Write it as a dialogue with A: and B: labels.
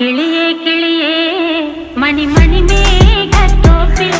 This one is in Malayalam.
A: കിളിയേ കിളിയേ മണി മണി മേഘത്തോപ്പിൽ